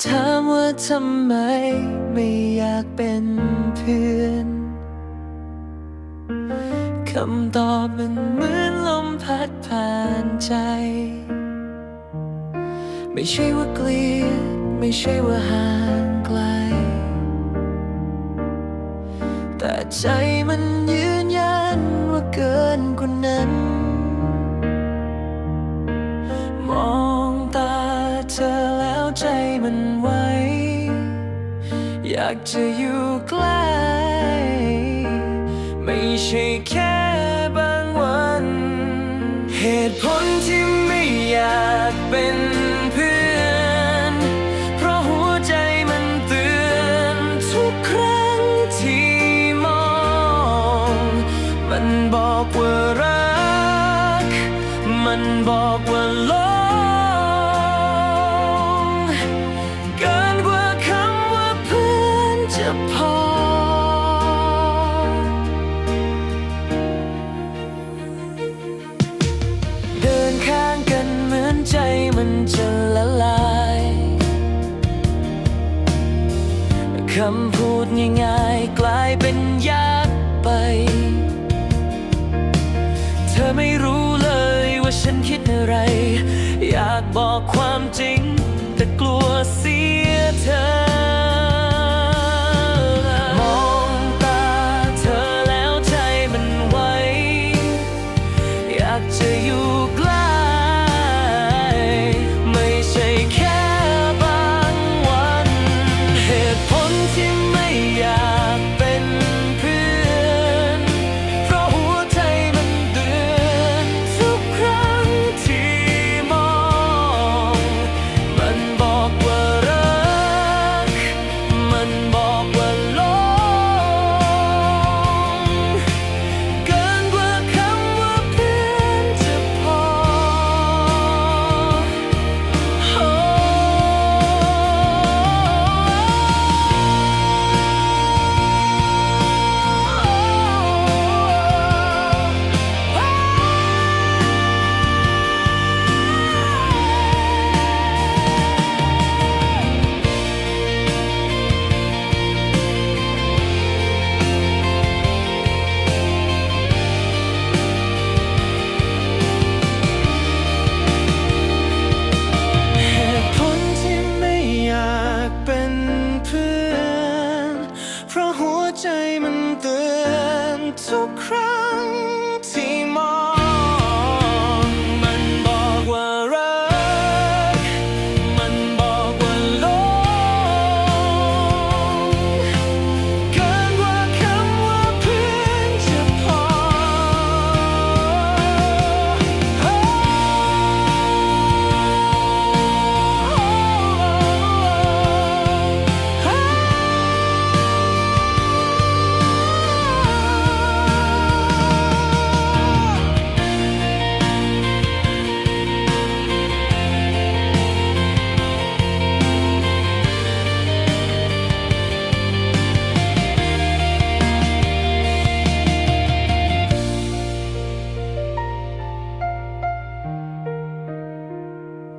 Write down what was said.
ถามว่าทำไมไม่อยากเป็นเพื่อนคำตอบมันเหมือนลมพัดผ่านใจ ไม่ใช่ว่าเกลียดไม่ใช่ว่าห่างไกล แต่ใจ มันไหวอยากจะอยู่ใกล้ ไม่ใช่แค่บางวัน เหตุผลที่ไม่อยากเป็นเพื่อน เพราะหัวใจมันเตือนทุกครั้งที่มอง มันบอกว่ารัก มันบอกว่าหลง มันจะละลายคำพูดง่ายๆกลายเป็นยากไป เธอไม่รู้เลยว่าฉันคิดอะไร อยากบอกความจริง to cry.